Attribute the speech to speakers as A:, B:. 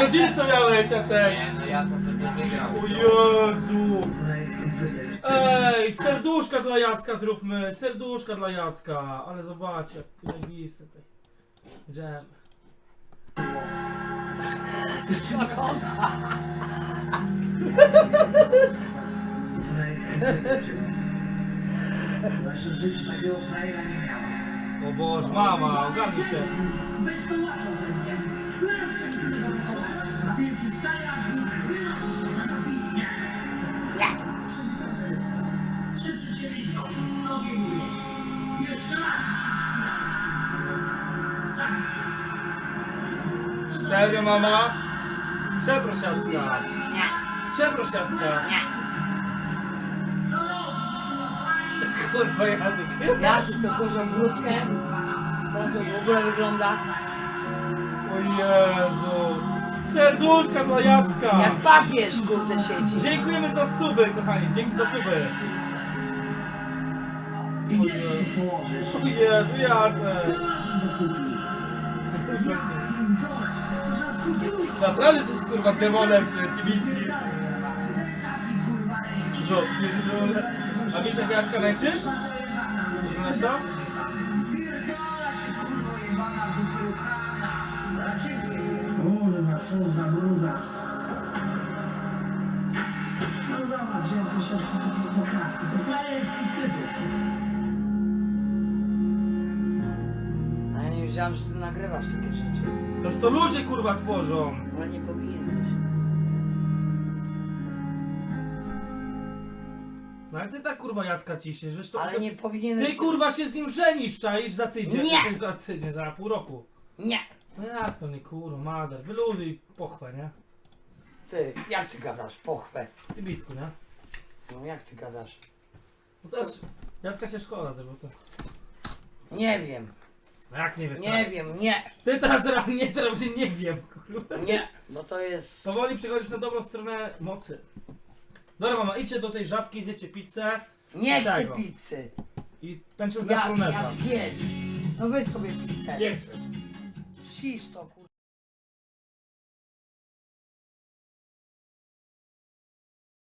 A: Rodziny co miałeś, Jacek?
B: Nie, no ja to wygrał.
A: O Jezu! Ej, serduszka dla Jacka zróbmy, serduszka dla Jacka, ale zobaczcie, jak najbisy tej. Idziemy.
C: Wasze życie takiego frajera nie miała.
A: O Boże, mama, ogarnij się.
C: Weź to
A: Serio, mama? Przeproś Jacka.
C: Nie.
A: Przeproś Jacka.
C: Co robisz?
A: Kurwa, Jacek.
D: Ja tu to kozą brudkę. Tak to już w ogóle wygląda.
A: O Jezu. Serduszka dla Jacka.
D: Jak papież kurde siedzi.
A: Dziękujemy za suby, kochani. Dzięki za suby. O Jezu, Jacek. Naprawdę jesteś kurwa demonem, ty, tibicki. No, pierdolę. A wiesz jak Jacka? Znasz to?
C: Kurwa, co za brudas. No zobacz, jak to się
D: wiedziałam, że ty nagrywasz takie rzeczy.
A: Toż to ludzie kurwa tworzą.
D: Ale nie powinieneś.
A: No ale ty tak kurwa Jacka ciśniesz, wiesz to...
D: Ale nie powinieneś.
A: Ty kurwa się z nim żenisz, czaisz za tydzień.
D: Nie.
A: Ty Za tydzień, za pół roku.
D: Nie.
A: No jak to nie kurwa, mader, wyluzuj pochwę, nie?
D: Ty, jak ty gadasz? Pochwę.
A: Tybisku, nie?
D: No jak ty gadasz?
A: No też Jacka się szkoda zrobił to.
D: Nie wiem.
A: Jak nie wiesz?
D: Nie
A: tak?
D: wiem, nie.
A: Ty teraz teraz nie, teraz się nie wiem, kurwa.
D: Nie. Bo to jest.
A: Powoli przechodzisz na dobrą stronę mocy. Dobra mama, idźcie do tej żabki, zjecie pizzę
D: Nie chcę
A: Tego.
D: pizzy.
A: i tańczymy za
D: Ja, ja zjedz. No weź sobie pizzę.
A: Nie chcę.
D: Ścisz to kurwa.